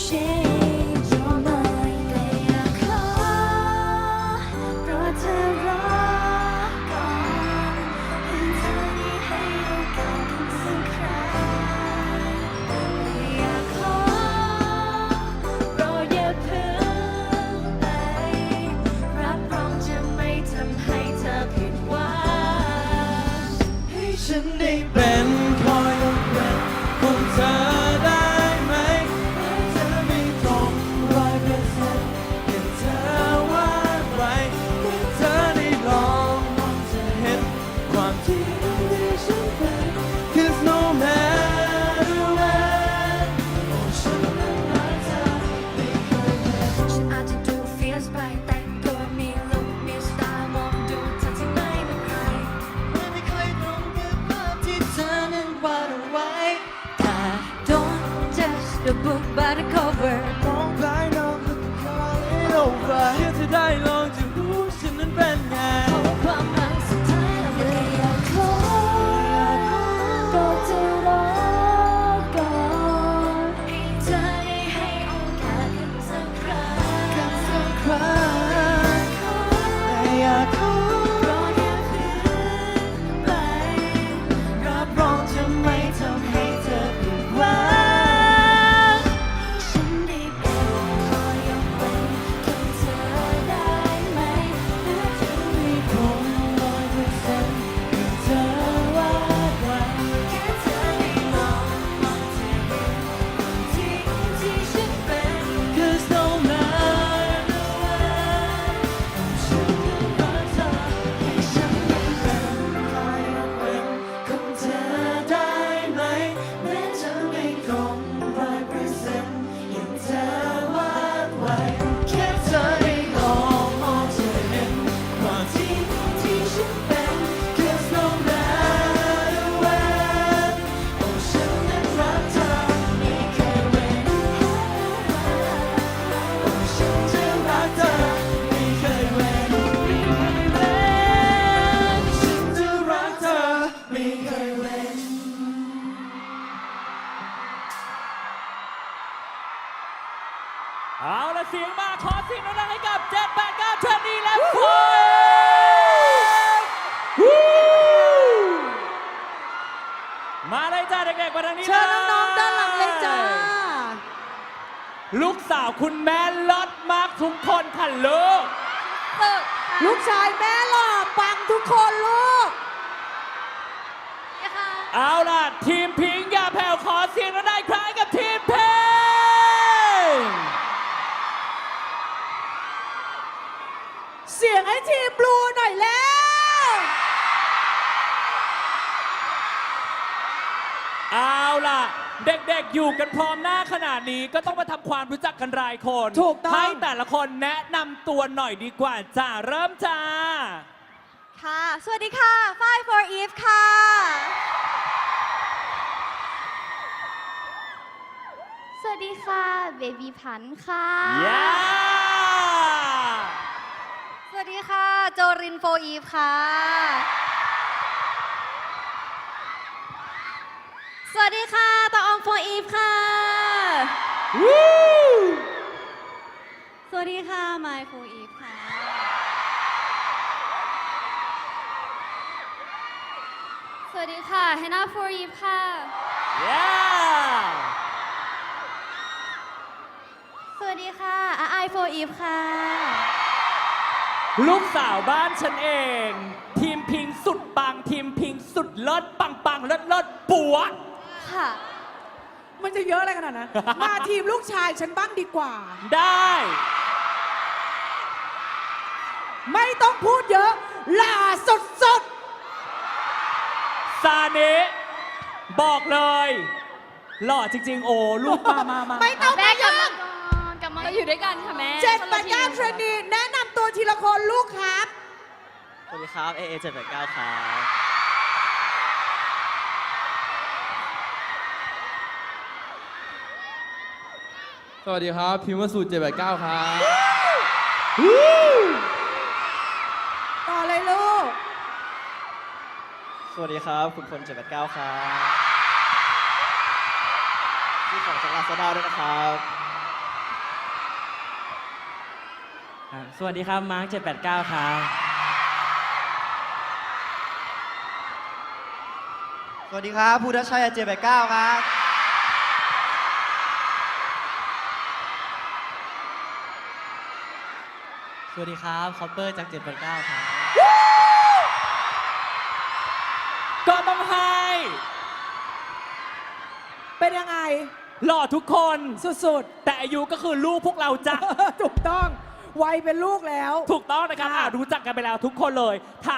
อยากขอราเธอรอก่อนให้เธอได้ให้โอกาสกันสักครั้งอยากขอรออย่าเพิ่งไป รับรองจะไม่ทำให้เธอผิดหวังให้ฉันได้เป็ book by the cover เอาละเสียงมาขอเสียงดังๆให้กับ 7 8 9เทนนี่และโฟมาเลยจ้าเด็กๆมาทางนี้เชิญน้องๆด้านหลังเลยจ้า ลูกสาวคุณแม่ลดมากทุกคนค่ะลูกลูกชายแม่หล่อปังทุกคนลูกเอาล่ะทีมพิงค์ ล่ะ เด็กๆอยู่กันพร้อมหน้าขนาดนี้ก็ต้องมาทำความรู้จักกันรายคนถูกต้อง ให้แต่ละคนแนะนำตัวหน่อยดีกว่าจ้าเริ่มจ้า ค่ะ สวัสดีค่ะ Five for Eve ค่ะ สวัสดีค่ะ เบบี้พันค่ะเย้สวัสดีค่ะ โจรินโฟอีฟค่ะ วัสดีค่ะตาออมโฟอีฟค่ะวู้สวัสดีค่ะไมค์โฟอีฟค่ะ สวัสดีค่ะแฮนนาโฟอีฟค่ะเย้สวัสดีค่ะอาไอโฟอีฟค่ะ ลูกสาวบ้านฉันเอง ทีมพิงค์สุดปัง ทีมพิงค์สุดเลิศปังปังๆเลิศเลิศปัว ค่ะ มันจะเยอะอะไรขนาดนั้น มาทีมลูกชายฉันบ้างดีกว่า ได้ ไม่ต้องพูดเยอะหล่าสุดซาเนะบอกเลย หล่อจริง ๆ โอ้ลูกมามามาๆไม่ต้องแม่มากลับยุ่มางก่อนกลับมาอยู่ด้วยกันค่ะแม่เจ็ดแปดเก้าเทรนนีแนะนำตัวทีละคนลูกครับ สวัสดีครับ AA 789ครับ สวัสดีครับ พิมพ์วสูตร789 ครับ ต่อเลยลูก สวัสดีครับ คุณพล789 ครับที่ของจากลาซาด้าด้วยนะครับสวัสดีครับ มาร์ค789 ครับ สวัสดีครับภูทัชชัย789 ครับ สวัสดีครับคอปเปอร์จาก789ครับ ก็ต้องให้ เป็นยังไง หล่อทุกคน สุดแต่อายุก็คือลูกพวกเราจ้ะ ๆ ถูกต้อง วัยเป็นลูกแล้ว ถูกต้องนะครับค่ะอะรู้จักกันไปแล้วทุกคนเลย